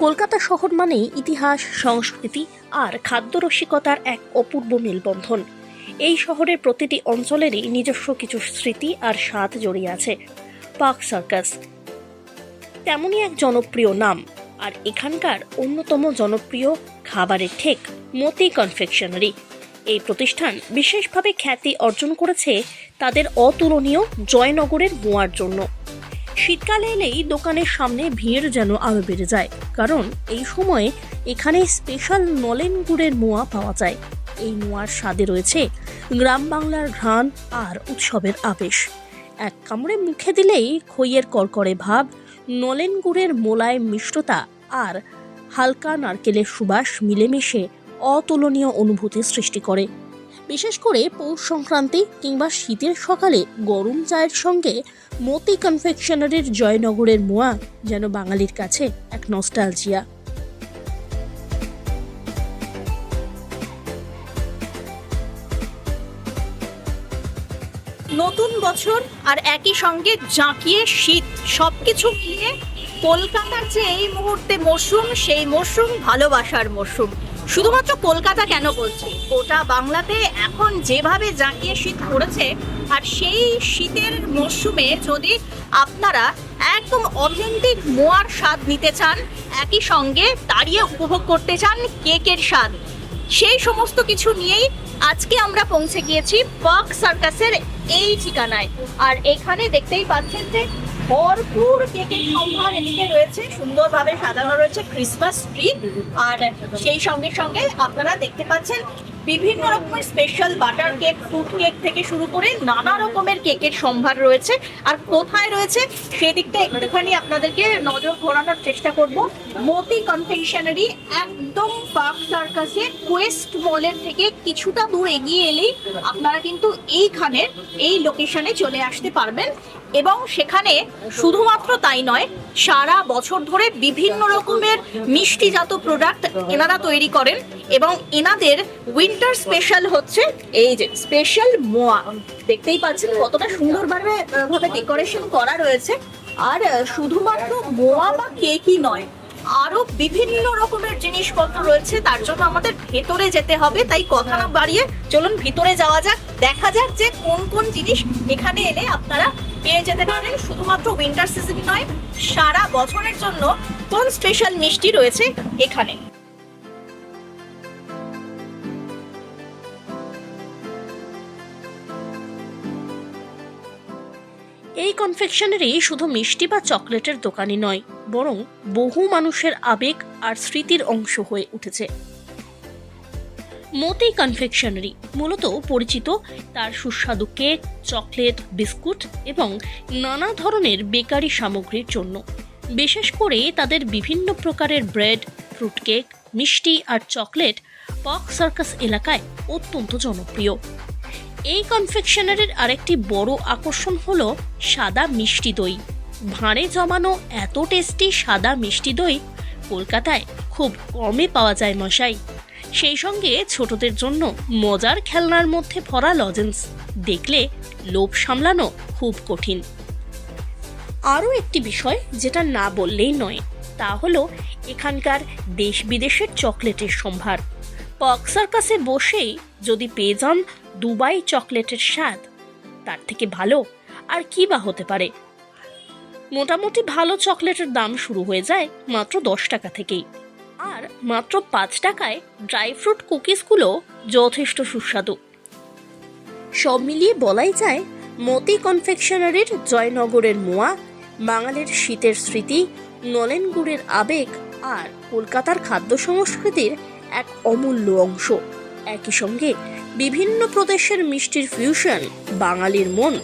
কলকাতা শহর মানেই ইতিহাস, সংস্কৃতি আর খাদ্য রসিকতার এক অপূর্ব মেলবন্ধন। এই শহরের প্রতিটি অঞ্চলেরই নিজস্ব কিছু স্মৃতি আর স্বাদ জড়িয়ে আছে। Park Circus. তেমনই এক জনপ্রিয় নাম। আর এখানকার অন্যতম জনপ্রিয় খাবারের ঠেক মতি কনফেকশনারি। এই প্রতিষ্ঠান বিশেষভাবে খ্যাতি অর্জন করেছে তাদের অতুলনীয় জয়নগরের মোয়ার জন্য। শীতকালে এলেই দোকানের সামনে ভিড় যেন আরও বেড়ে যায়। কারণ এই সময়ে এখানে স্পেশাল নলেন গুড়ের মোয়া পাওয়া যায়। এই মোয়ার স্বাদে রয়েছে গ্রাম বাংলার ঘ্রাণ আর উৎসবের আবেশ। এক কামড়ে মুখে দিলেই খইয়ের কড়কড়ে ভাব, নলেন গুড়ের মোলায়েম মিষ্টতা আর হালকা নারকেলের সুবাস মিলেমিশে অতুলনীয় অনুভূতি সৃষ্টি করে। বিশেষ করে পৌষ সংক্রান্তি কিংবা শীতের সকালে গরম চায়ের সঙ্গে মতি কনফেকশনারির জয়নগরের মোয়া যেন বাঙালির কাছে এক নস্টালজিয়া নতুন বছর আর একই সঙ্গে জাঁকিয়ে শীত সবকিছু মিলিয়ে কলকাতার যে এই মুহূর্তে মরশুম সেই মরশুম ভালোবাসার মরশুম শুধুমাত্র কলকাতা কেন বলছি? গোটা বাংলাতে এখন যেভাবে জাঁকিয়ে শীত পড়েছে, আর সেই শীতের মরশুমে যদি আপনারা একদম অথেন্টিক মোয়ার স্বাদ নিতে চান, একই সঙ্গে দাঁড়িয়ে উপভোগ করতে চান কেকের স্বাদ। সেই সমস্ত কিছু নিয়েই আজকে আমরা পৌঁছে গিয়েছি পার্ক সার্কাসের এই ঠিকানায়। আর এখানে দেখতেই পাচ্ছেন যে ভরপুর কেকের সম্ভার এদিকে রয়েছে। সুন্দরভাবে সাজানো রয়েছে ক্রিসমাস ট্রি আর সেই সঙ্গে সঙ্গে আপনারা দেখতে পাচ্ছেন বিভিন্ন রকমের special butter cake fruit cake থেকে শুরু করে নানা রকমের কেকের সম্ভার রয়েছে। আর কোথায় রয়েছে সেদিকটা একটুখানি আপনাদেরকে নজর ঘোরানোর চেষ্টা করব। মতি কনফেকশনারি একদম পার্ক সার্কাসে কোয়েস্ট মলের থেকে কিছুটা দূর এগিয়ে এলেই আপনারা কিন্তু এইখানে এই লোকেশনে চলে আসতে পারবেন। এবং সেখানে শুধুমাত্র তাই নয়, সারা বছর ধরে বিভিন্ন রকমের মিষ্টিজাত প্রোডাক্ট এনারা তৈরি করেন এবং এনাদের উইন্টার স্পেশাল হচ্ছে এই যে স্পেশাল মোয়া। দেখতেই পাচ্ছেন কতটা সুন্দরভাবে ভাবে ডেকোরেশন করা রয়েছে। আর শুধুমাত্র মোয়া বা কেকই নয়, আরও বিভিন্ন রকমের জিনিসপত্র রয়েছে, তার জন্য আমাদের ভেতরে যেতে হবে। তাই কথা না বাড়িয়ে চলুন, ভিতরে যাওয়া যাক, দেখা যাক যে কোন কোন জিনিস এখানে এলে আপনারা পেয়ে যেতে পারেন। শুধুমাত্র উইন্টার সিজন নয়, সারা বছরের জন্য কোন স্পেশাল মিষ্টি রয়েছে এখানে? এই কনফেকশনারি শুধু মিষ্টি বা চকলেটের দোকানই নয়, বরং বহু মানুষের আবেগ আর স্মৃতির অংশ হয়ে উঠেছে। মতি কনফেকশনারি, মূলত পরিচিত তার সুস্বাদু কেক, চকলেট, বিস্কুট এবং নানা ধরনের বেকারি সামগ্রীর জন্য। বিশেষ করে তাদের বিভিন্ন প্রকারের ব্রেড, ফ্রুট কেক, মিষ্টি আর চকলেট পক সার্কাস এলাকায় অত্যন্ত জনপ্রিয়। এই কনফেকশনারির আরেকটি বড় আকর্ষণ হলো সাদা মিষ্টি দই। ভাঁড়ে জমানো এত টেস্টি সাদা মিষ্টি দই কলকাতায় খুব কমে পাওয়া যায় মশাই। সেই সঙ্গে ছোটদের জন্য মজার খেলনার মধ্যে ভরা লজেন্স দেখলে লোভ সামলানো খুব কঠিন। আরও একটি বিষয় যেটা না বললেই নয়, তা হলো এখানকার দেশ বিদেশের চকলেটের সম্ভার। পক সার্কাসে বসেই যদি পেয়ে যান দুবাই চকলেটের স্বাদ, তার থেকে ভালো আর কি বা হতে পারে? মোটামুটি ভালো চকলেটের দাম শুরু হয়ে যায় মাত্র দশ টাকা থেকেই। আর মাত্র পাঁচ টাকায় ড্রাই ফ্রুট কুকিজগুলো যথেষ্ট সুস্বাদু। সব মিলিয়ে বলাই যায়, মতি কনফেকশনারির জয়নগরের মোয়া, বাঙালির শীতের স্মৃতি নলেন গুড়ের আবেগ আর কলকাতার খাদ্য সংস্কৃতির এক অমূল্য অংশ। একই সঙ্গে বিভিন্ন প্রদেশের মিষ্টির ফিউশন বাঙালির মন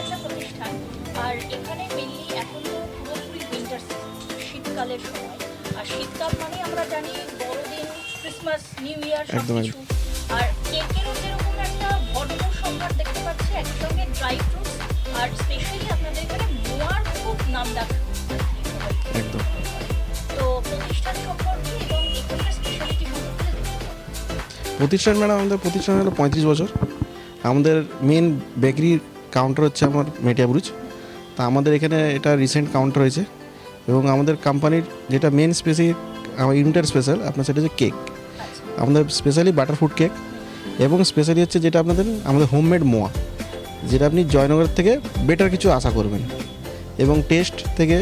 একটা প্রতিষ্ঠান, আর এখানে শীতকালের সময়। আর শীতকাল মানে আমরা জানি বড়দিন ক্রিসমাস নিউ ইয়ার সব কিছু। আর কেকেরও যেরকম একটা ভরপুর সম্ভার দেখতে পাচ্ছি একসঙ্গে ড্রাই ফ্রুটস আর স্পেশালি আপনাদের এখানে মোয়ার খুব নাম ডাক। একদম। তো প্রতিষ্ঠান সম্পর্কে এবং এখানকার স্পেশালিটি সম্পর্কে। প্রতিষ্ঠান ম্যাডাম আমাদের প্রতিষ্ঠান হলো পঁয়ত্রিশ বছর। আমাদের মেন বেকারির কাউন্টার হচ্ছে আমার মেটিয়া ব্রুজ তা আমাদের এখানে এটা রিসেন্ট কাউন্টার হয়েছে। এবং আমাদের কোম্পানির যেটা মেন স্পেসিফিক আমার ইউনিটের স্পেশাল আপনার সেটা হচ্ছে কেক আমাদের স্পেশালি বাটার ফুড কেক এবং স্পেশালি হচ্ছে যেটা আপনাদের, আমাদের হোমমেড মোয়া, যেটা আপনি জয়নগর থেকে বেটার কিছু আশা করবেন এবং টেস্ট থেকে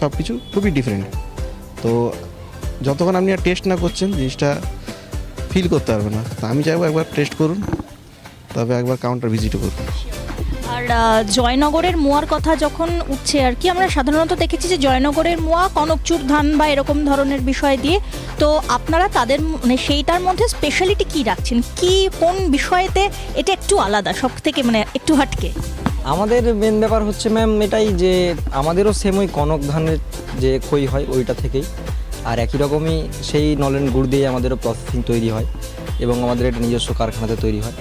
সব কিছু খুবই ডিফারেন্ট তো যতক্ষণ আপনি আর টেস্ট না করছেন, জিনিসটা ফিল করতে পারবে না। তা আমি চাইব একবার টেস্ট করুন, তবে একবার কাউন্টার ভিজিটও করুন। আর জয়নগরের মোয়ার কথা যখন উঠছে আর কি, আমরা সাধারণত দেখেছি যে জয়নগরের মোয়া কনকচুর ধান বা এরকম ধরনের বিষয় দিয়ে। তো আপনারা তাদের মানে সেইটার মধ্যে স্পেশালিটি কি রাখছেন? কি, কোন বিষয়েতে এটা একটু আলাদা সব থেকে মানে একটু হাটকে? আমাদের মেন ব্যাপার হচ্ছে ম্যাম এটাই যে, আমাদেরও সেম ওই কনক ধানের যে খই হয়, ওইটা থেকেই। আর একই রকমই সেই নলেন গুড় দিয়ে আমাদেরও প্রসেসিং তৈরি হয় এবং আমাদের এটা নিজস্ব কারখানাতে তৈরি হয়।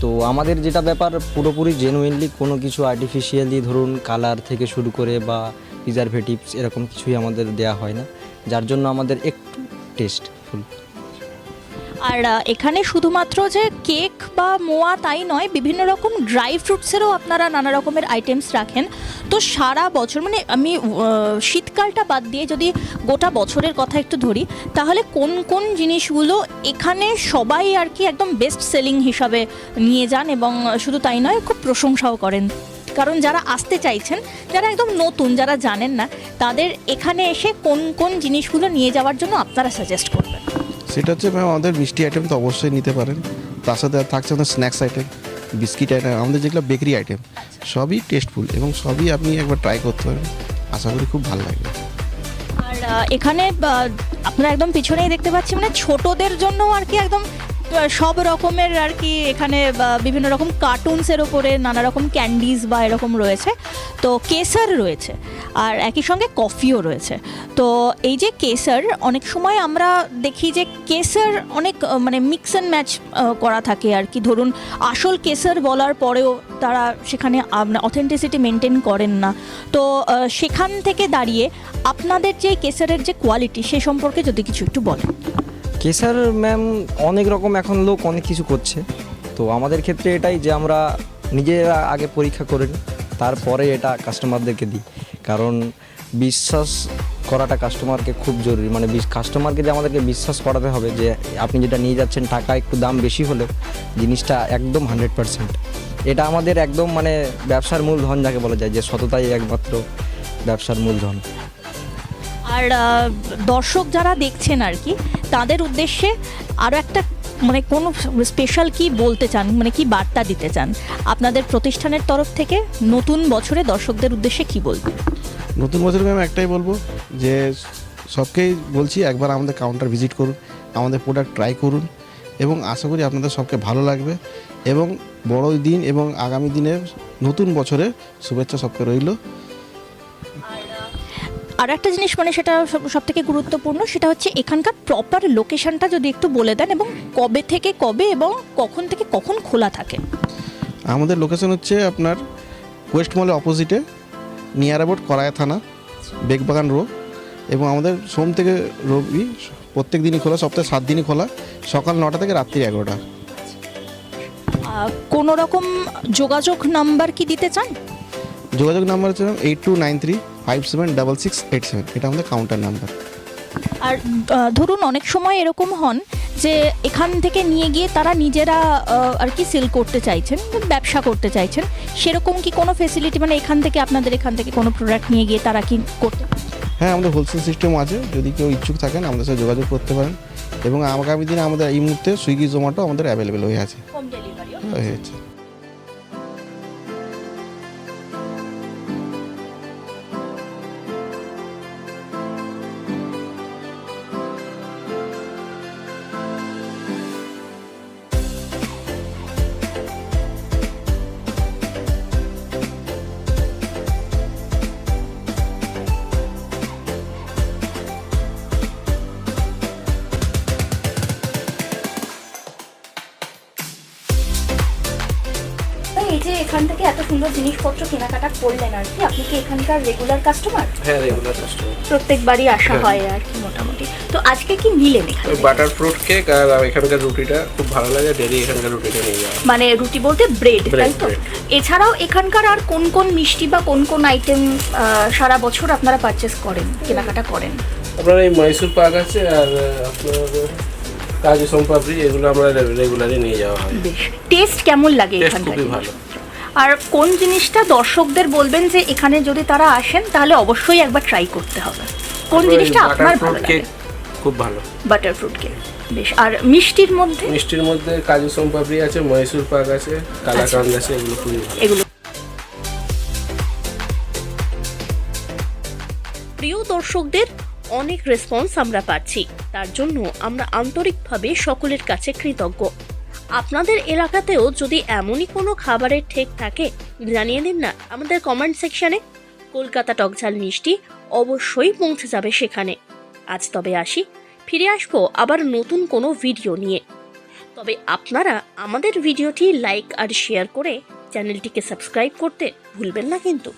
তো আমাদের যেটা ব্যাপার, পুরোপুরি জেনুইনলি কোনো কিছু আর্টিফিশিয়ালি ধরুন কালার থেকে শুরু করে বা প্রিজারভেটিভস এরকম কিছুই আমাদের দেয়া হয় না। যার জন্য আমাদের একটু টেস্টফুল আর এখানে শুধুমাত্র যে কেক বা মোয়া তাই নয়, বিভিন্ন রকম ড্রাই ফ্রুটসেরও আপনারা নানা রকমের আইটেমস রাখেন। তো সারা বছর মানে আমি শীতকালটা বাদ দিয়ে যদি গোটা বছরের কথা একটু ধরি, তাহলে কোন কোন জিনিসগুলো এখানে সবাই আর কি একদম বেস্ট সেলিং হিসাবে নিয়ে যান এবং শুধু তাই নয়, খুব প্রশংসাও করেন। কারণ যারা আসতে চাইছেন, যারা একদম নতুন, যারা জানেন না, তাদের এখানে এসে কোন কোন জিনিসগুলো নিয়ে যাওয়ার জন্য আপনারা সাজেস্ট করবেন সেটা হচ্ছে ম্যাম, আমাদের মিষ্টি আইটেম তো অবশ্যই নিতে পারেন। তার সাথে থাকছে আমাদের স্ন্যাক্স আইটেম বিস্কিট আইটেম আমাদের যেগুলো বেকারি আইটেম সবই টেস্টফুল এবং সবই আপনি একবার ট্রাই করতে পারেন আশা করি খুব ভালো লাগবে। আর এখানে আপনারা একদম পিছনেই দেখতে পাচ্ছি মানে ছোটদের জন্য আর কি একদম সব রকমের আর কি এখানে বিভিন্ন রকম কার্টুনসের ওপরে নানা রকম ক্যান্ডিজ বা এরকম রয়েছে। তো, কেসার রয়েছে, আর একই সঙ্গে কফিও রয়েছে। তো, এই যে কেসার, অনেক সময় আমরা দেখি যে কেসার অনেক মানে মিক্স অ্যান্ড ম্যাচ করা থাকে আর কি। ধরুন, আসল কেসার বলার পরেও তারা সেখানে অথেন্টিসিটি মেনটেন করেন না। তো সেখান থেকে দাঁড়িয়ে আপনাদের যে কেসারের যে কোয়ালিটি সে সম্পর্কে যদি কিছু একটু বলেন। কেসার ম্যাম অনেক রকম এখন লোক অনেক কিছু করছে। তো আমাদের ক্ষেত্রে এটাই যে আমরা নিজেরা আগে পরীক্ষা করে নিই, তারপরে এটা কাস্টমারদেরকে দিই। কারণ বিশ্বাস করাটা কাস্টমারকে খুব জরুরি। মানে কাস্টমারকে যে আমাদেরকে বিশ্বাস করাতে হবে যে আপনি যেটা নিয়ে যাচ্ছেন টাকা একটু দাম বেশি হলেও জিনিসটা একদম হান্ড্রেড পারসেন্ট এটা আমাদের একদম মানে ব্যবসার মূলধন যাকে বলা যায়, যে সততাই একমাত্র ব্যবসার মূলধন। আর দর্শক যারা দেখছেন আর কি তাদের উদ্দেশ্যে আরও একটা মানে কোনো স্পেশাল কি বলতে চান মানে কি বার্তা দিতে চান? আপনাদের প্রতিষ্ঠানের তরফ থেকে নতুন বছরে দর্শকদের উদ্দেশ্যে কি বলবেন? নতুন বছরে ম্যাম একটাই বলব যে, সবকেই বলছি একবার আমাদের কাউন্টার ভিজিট করুন, আমাদের প্রোডাক্ট ট্রাই করুন এবং আশা করি আপনাদের সবকে ভালো লাগবে এবং বড় দিন এবং আগামী দিনের নতুন বছরের শুভেচ্ছা সবকে রইল। আর একটা জিনিস মানে সেটা সব থেকে গুরুত্বপূর্ণ সেটা হচ্ছে এখানকার প্রপার লোকেশনটা যদি একটু বলে দেন এবং কবে থেকে কবে এবং কখন থেকে কখন খোলা থাকে। আমাদের লোকেশন হচ্ছে আপনার ওয়েস্ট মলের অপোজিটে নিয়ার অ্যাবাউট করায়া থানা বেগবাগান রো এবং আমাদের সোম থেকে রবি প্রত্যেক দিনই খোলা সপ্তাহে সাত দিনই খোলা সকাল নটা থেকে রাত্রি এগারোটা। কোনো রকম যোগাযোগ নাম্বার কি দিতে চান? যোগাযোগ নাম্বার হচ্ছে eight two nine three five seven double six eight seven এটা আমাদের কাউন্টার নাম্বার আর ধরুন অনেক সময় এরকম হন যে এখান থেকে নিয়ে গিয়ে তারা নিজেরা আর কি সেল করতে চাইছেন ব্যবসা করতে চাইছেন সেরকম কি কোনো ফেসিলিটি মানে এখান থেকে আপনাদের এখান থেকে কোনো প্রোডাক্ট নিয়ে গিয়ে তারা কি করতে হ্যাঁ আমাদের হোলসেল সিস্টেমও আছে যদি কেউ ইচ্ছুক থাকেন আমাদের সাথে যোগাযোগ করতে পারেন। এবং আগামী দিনে আমাদের এই মুহূর্তে সুইগি জোম্যাটো আমাদের অ্যাভেলেবেল হয়ে আছে। হয়ে আছে। যে এখান থেকে এত সুন্দর জিনিসপত্র কেনাকাটা করলেন আর কি আপনি কি এখানকার রেগুলার কাস্টমার হ্যাঁ রেগুলার কাস্টমার প্রত্যেকবারই আসা হ্যাঁ। হয় আর কি মোটামুটি। তো আজকে কি নিলেন এখানে? বাটার ফ্রুট কেক আর এখানকার রুটিটা খুব ভালো লাগে ডেলি এখানকার রুটিটা নিয়ে যাওয়া। মানে রুটি বলতে ব্রেড তাই তো? এছাড়াও এখানকার আর কোন কোন মিষ্টি বা কোন কোন আইটেম সারা বছর আপনারা পারচেস করেন কেনাকাটা করেন? আপনার এই মহীশূর পাক আছে আর আপনার কাজু সোমপাপড়ি এগুলো আমরা রেগুলারই নিয়ে যাওয়া হয়। বেশ টেস্ট কেমন লাগে এখানকার খুবই ভালো। আর কোন জিনিসটা দর্শকদের বলবেন যে এখানে যদি তারা আসেন তাহলে অবশ্যই একবার ট্রাই করতে হবে। কোন জিনিসটা আপনার ভালো ফ্রুট লাগে? কেক খুব ভালো। বাটার ফ্রুট কেক বেশ। আর মিষ্টির মধ্যে? মিষ্টির মধ্যে কাজু সোমপাপড়ি আছে মহীশূর পাক আছে কালাকান্দ আছে এগুলো খুবই ভালো। এগুলো। প্রিয় দর্শকদের অনেক রেসপন্স আমরা পাচ্ছি। তার জন্য আমরা আন্তরিকভাবে সকলের কাছে কৃতজ্ঞ। আপনাদের এলাকাতেও যদি এমনই কোনো খাবারের ঠেক থাকে, জানিয়ে দিন না আমাদের কমেন্ট সেকশনে কলকাতা টকঝাল মিষ্টি অবশ্যই পৌঁছে যাবে সেখানে। আজ তবে আসি, ফিরে আসব আবার নতুন কোনো ভিডিও নিয়ে। তবে আপনারা আমাদের ভিডিওটি লাইক আর শেয়ার করে চ্যানেলটিকে সাবস্ক্রাইব করতে ভুলবেন না কিন্তু।